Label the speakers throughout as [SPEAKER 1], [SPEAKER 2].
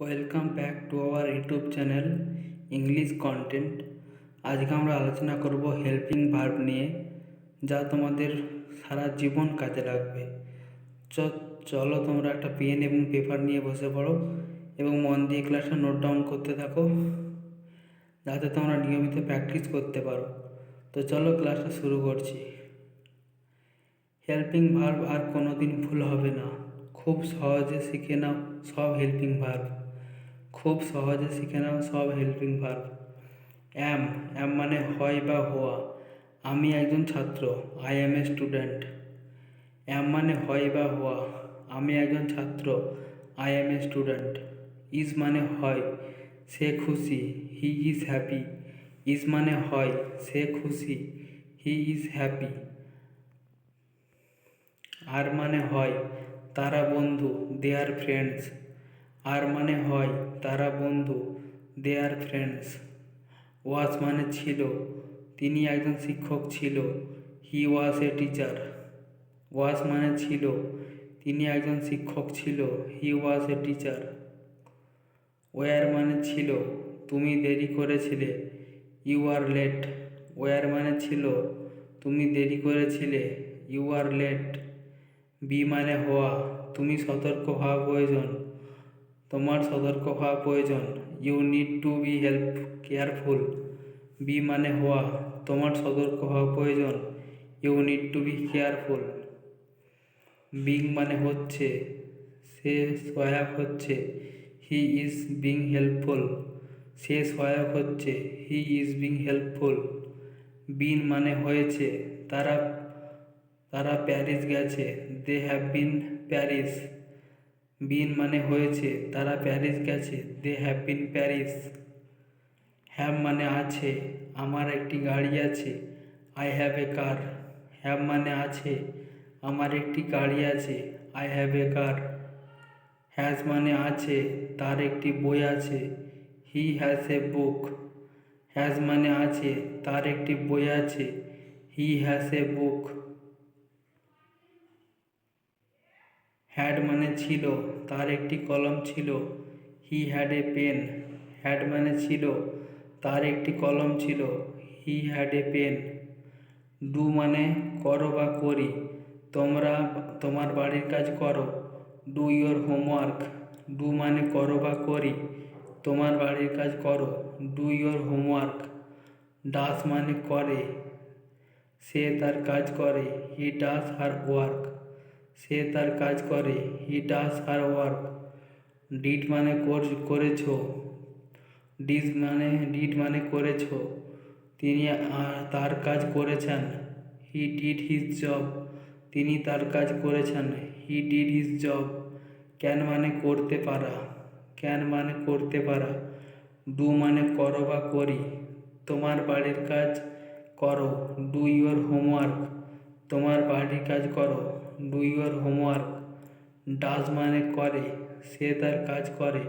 [SPEAKER 1] Welcome back to our YouTube channel English content আজকে আমরা আলোচনা করব হেল্পিং ভার্ব নিয়ে, যা তোমাদের সারা জীবন কাজে লাগবে। চলো তোমরা একটা পেন এবং পেপার নিয়ে বসে পড়ো এবং মন দিয়ে ক্লাসটা নোট ডাউন করতে থাকো, যাতে তোমরা নিয়মিত প্র্যাকটিস করতে পারো। তো চলো ক্লাসটা শুরু করছি। হেল্পিং ভার্ব আর কোনো দিন ভুল হবে না। খুব সহজে শিখে নাও সব হেল্পিং ভার্ব খুব সহজে শিখে নাও সব হেল্পিং ভার্ব অ্যাম অ্যাম মানে হয় বা হওয়া। আমি একজন ছাত্র I am a student am মানে হয় বা হওয়া। আমি একজন ছাত্র I am a student is মানে হয়, সে খুশি হি ইজ হ্যাপি ইজ মানে হয়, সে খুশি হি ইজ হ্যাপি আর মানে হয়, তারা বন্ধু দে আর ফ্রেন্ডস আর মানে হয় তারা বন্ধু দে আর ফ্রেন্ডস ওয়াজ মানে ছিল, তিনি একজন শিক্ষক ছিল হি ওয়াজ এ টিচার ওয়াজ মানে ছিল, তিনি একজন শিক্ষক ছিল হি ওয়াজ এ টিচার ওয়ার মানে ছিল, তুমি দেরি করেছিলে ইউ আর লেট ওয়ার মানে ছিল, তুমি দেরি করেছিলে ইউ আর লেট বি মানে হওয়া, তুমি সতর্ক হওয়া প্রয়োজন। তোমার সতর্ক হওয়া প্রয়োজন। You need to be help careful be মানে হওয়া, তোমার সতর্ক হওয়া প্রয়োজন। You need to be careful being মানে হচ্ছে, সে সহায়ক হচ্ছে। হি ইজ বিং হেল্পফুল সে সহায়ক হচ্ছে he is being helpful been মানে হয়েছে, তারা তারা প্যারিস গেছে। They have been Paris. বিন মানে হয়েছে, তারা প্যারিস গেছে। They have been Paris have মানে আছে, আমার একটি গাড়ি আছে। I have a car have মানে আছে, আমার একটি গাড়ি আছে। I have a car has মানে আছে, তার একটি বই আছে। He has a book has মানে আছে, তার একটি বই আছে। He has a book had মানে ছিল, তার একটি কলম ছিল। He had a pen had মানে ছিল, তার একটি কলম ছিল। He had a pen do মানে করো বা করি, তোমরা তোমার বাড়ির কাজ করো। ডু ইয়োর হোমওয়ার্ক ডু মানে করো বা করি, তোমার বাড়ির কাজ করো। ডু ইয়োর হোমওয়ার্ক ডাস মানে করে, সে তার কাজ করে। হি ডাস হার ওয়ার্ক সে তার কাজ করে। He does her work did মানে কর- করেছ। ডিজ মানে ডিড মানে করেছ। তিনি তার কাজ করেছেন। হি ডিড হিজ জব তিনি তার কাজ করেছেন। He did his job can মানে করতে পারা। ক্যান মানে করতে পারা। ডু মানে করো বা করি। তোমার বাড়ির কাজ করো। ডু ইউর হোমওয়ার্ক তোমার বাড়ির কাজ করো। Do your homework. ডাজ মানে করে, সে তার কাজ করে।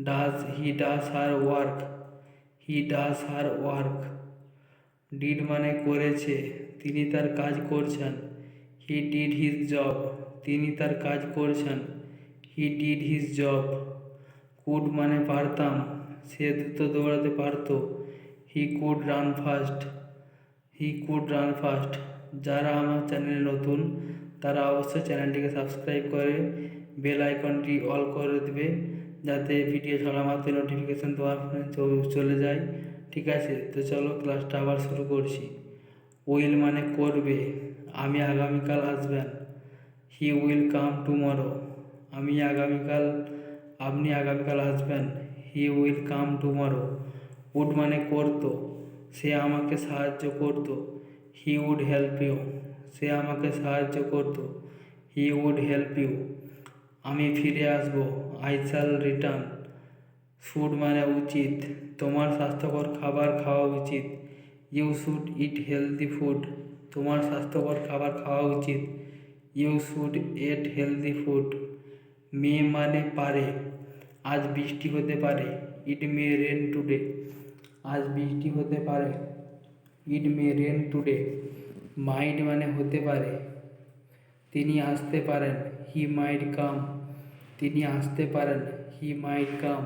[SPEAKER 1] Does, he does her work. He does her work. Did মানে করেছে, তিনি তার কাজ করছেন। হি ডিড হিজ জব, তিনি তার কাজ করছেন। He did his job. Could মানে পারতাম, সে দ্রুত দৌড়াতে পারতো। He could run fast. He could run fast. যারা আমার চ্যানেলে নতুন তারা অবশ্যই চ্যানেলটিকে সাবস্ক্রাইব করে বেল আইকনটি অল করে দেবে, যাতে ভিডিও ছাড়া মাত্র নোটিফিকেশান তোমার ফোনে চলে যায়। ঠিক আছে? তো চলো ক্লাসটা আবার শুরু করছি। উইল মানে করবে। আমি আগামীকাল আসবেন। হি উইল কাম টুমরো আমি আগামীকাল, আপনি আগামীকাল আসবেন। He will come tomorrow would মানে করতো। সে আমাকে সাহায্য করতো। হি উড হেল্প ইউ সে আমাকে সাহায্য করতো। হি উড হেল্প ইউ আমি ফিরে আসব। আই শ্যাল রিটার্ন ফুড মানে উচিত। তোমার স্বাস্থ্যকর খাবার খাওয়া উচিত। You should eat healthy food তোমার স্বাস্থ্যকর খাবার খাওয়া উচিত। You should ate healthy food may মানে পারে। আজ বৃষ্টি হতে পারে। ইট মে রেন টুডে আজ বৃষ্টি হতে পারে। ইট মে রেন টুডে মাইট মানে হতে পারে। তিনি আসতে পারেন হি মাইট কাম তিনি আসতে পারেন হি মাইট কাম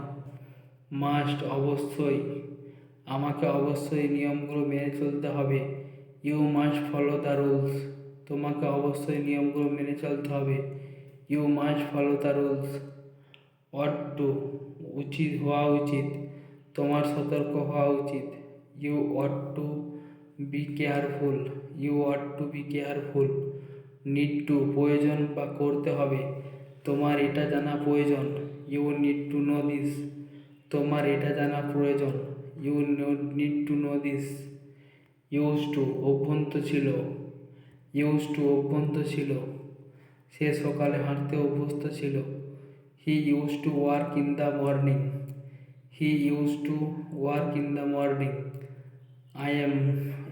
[SPEAKER 1] মাস্ট অবশ্যই। আমাকে অবশ্যই নিয়মগুলো মেনে চলতে হবে। You must follow the rules তোমাকে অবশ্যই নিয়মগুলো মেনে চলতে হবে। You must follow the rules ought to উচিত হওয়া উচিত। তোমার সতর্ক হওয়া উচিত। You ought to be careful you ought to be careful need to প্রয়োজন বা করতে হবে। তোমার এটা জানা প্রয়োজন। You need to know this তোমার এটা জানা প্রয়োজন। You need to know this use to অভ্যন্ত ছিল। ইউজ টু অভ্যন্ত ছিল। সে সকালে হাঁটতে অভ্যস্ত ছিল। He use to work in the morning he use to work in the morning I am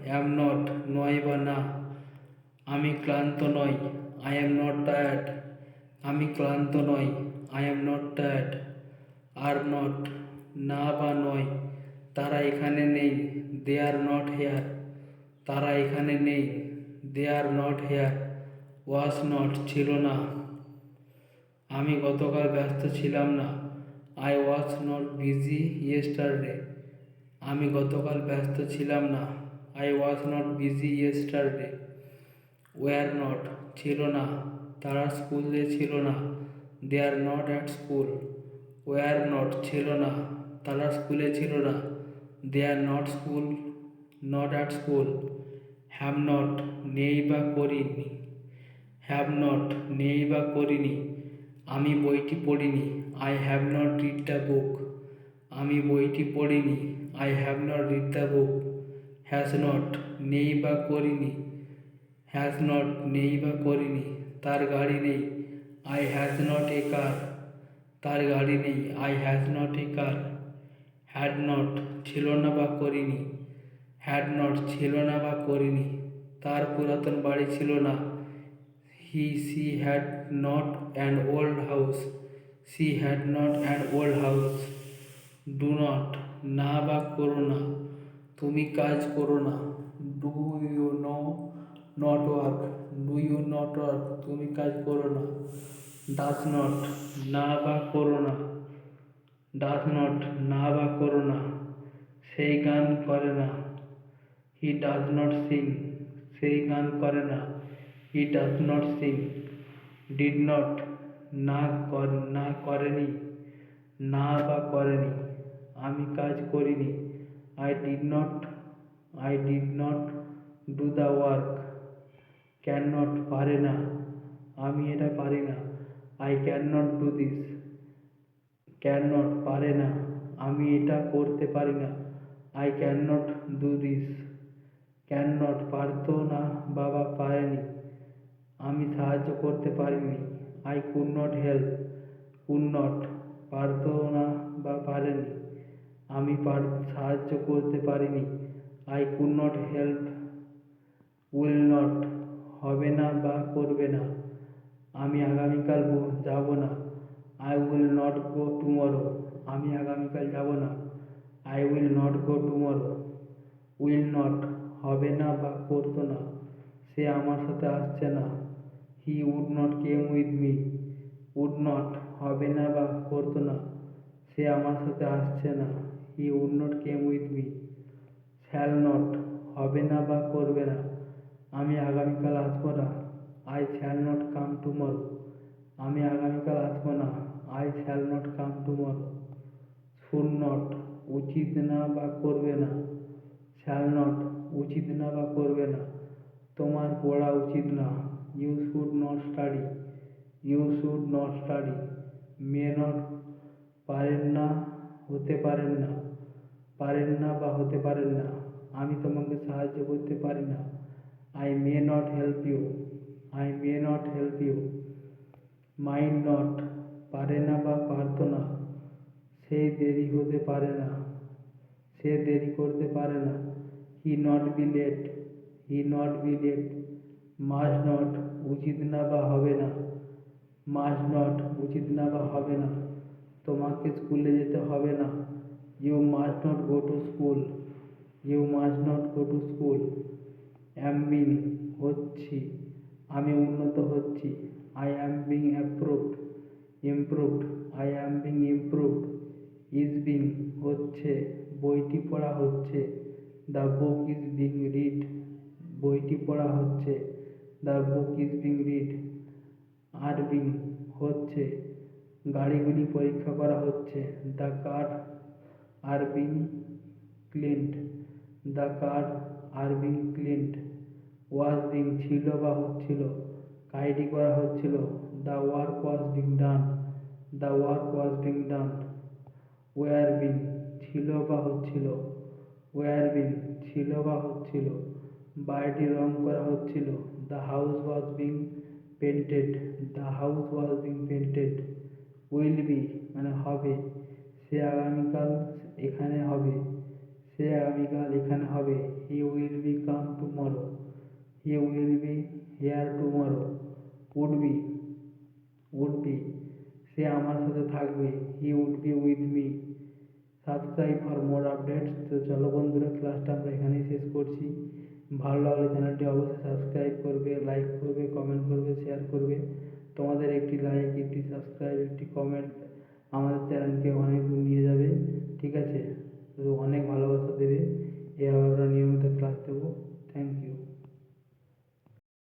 [SPEAKER 1] am not নয় বা না আমি ক্লান্ত নই আই এম নট টায়ার্ড আমি ক্লান্ত নই I am not tired are not না বা নয় তারা এখানে নেই দে আর নট হেয়ার তারা এখানে নেই they are not here was not ছিল না। আমি গতকাল ব্যস্ত ছিলাম না। I was not busy yesterday আমি গতকাল ব্যস্ত ছিলাম না। I was not busy yesterday were not ছিল না। তারা স্কুলে ছিল না। They are not at school were not ছিল না। তারা স্কুলে ছিল না। They are not school not at school have not নেই বা করিনি। হ্যাভ নট নেই বা করিনি। আমি বইটি পড়িনি। I have not read the book আমি বইটি পড়িনি। I have not read the book has not নেই বা করিনি। হ্যাজ নট নেই বা করিনি। তার গাড়ি নেই। I has not a car তার গাড়ি নেই। I has not a car had not ছিল না বা করিনি। হ্যাড নট ছিল না বা করিনি। তার পুরাতন বাড়ি ছিল না। He she had not an old house she had not an old house do not না বা করো না। তুমি কাজ করো না। Do you know not work do you not work তুমি কাজ করো না। ডাস নট না বা করো না। ডাস নট না বা করো না। সেই গান করে না। হি ডাজ নট সিং সেই গান করে না। He does not sing did not না না করেনি। না বা করেনি। আমি কাজ করিনি। I did not I did not do the work can not পারে না। আমি এটা পারি না। I can not do this can not পারে না। আমি এটা করতে পারি না। I can not do this can not পারতো না, বাবা পারেনি। আমি সাহায্য করতে পারিনি। I could not help could not পারতো না বা পারেনি। আমি পার, সাহায্য করতে পারিনি। I could not help will not হবে না বা করবে না। আমি আগামীকাল যাব না। I will not go tomorrow আমি আগামীকাল যাব না। I will not go tomorrow will not হবে না বা করতো না। সে আমার সাথে আসছে না। He would not came with me would not হবে না বা করতো না। সে আমার সাথে আসছে না। He would came with me shall not হবে না বা করবে না। আমি আগামীকাল আসব না। I shall not come tomorrow আমি আগামীকাল আসব না। I shall not come tomorrow should not উচিত না বা করবে না। শ্যাল নট উচিত না বা করবে না। তোমার পড়া উচিত না। You should not study you should not study may not পারেন না হতে পারেন না। পারেন না বা হতে পারেন না। আমি তোমাকে সাহায্য করতে পারি না। I may not help you I may not help you mind not পারে না বা পারতো না। সে দেরি হতে পারে না। সে দেরি করতে পারে না। He not be late he not be late must not উচিত না বা হবে না। মাস নট উচিত না বা হবে না। তোমাকে স্কুলে যেতে হবে না। You must not go to school you must not go to school am হচ্ছি। আমি উন্নত হচ্ছি। I am being approved improved I am being improved is being হচ্ছে। বইটি পড়া হচ্ছে। The book is being read বইটি পড়া হচ্ছে। The book is being read are being হচ্ছে। গাড়িগুলি পরীক্ষা করা হচ্ছে। The car are being cleaned the car are being cleaned being ছিল বা হচ্ছিল? কাজটি করা হচ্ছিল। The work was being done the work was being done were being ছিল বা হচ্ছিল? ওয়ার বিং ছিল বা হচ্ছিল? বাড়িটি রং করা হচ্ছিল। The house was being painted the house was being painted will be মানে হবে। সে আগামীকাল এখানে হবে। সে আগামীকাল এখানে হবে। He will be come tomorrow. He will be here tomorrow. Would be would be সে আমার সাথে থাকবে। He would be with me. Subscribe for more updates. তো চলো বন্ধুরা, ক্লাসটা আমরা এখানেই শেষ করছি। ভালো লাগলে চ্যানেলটি অবশ্যই সাবস্ক্রাইব করবে, লাইক করবে, কমেন্ট করবে, শেয়ার করবে। তোমাদের একটি লাইক একটি সাবস্ক্রাইব একটি কমেন্ট আমাদের চ্যানেলকে অনেক দূর নিয়ে যাবে, ঠিক আছে? তো অনেক ভালোবাসা দেবে এভাবে আমরা নিয়মিত ক্লাস দেবো। Thank you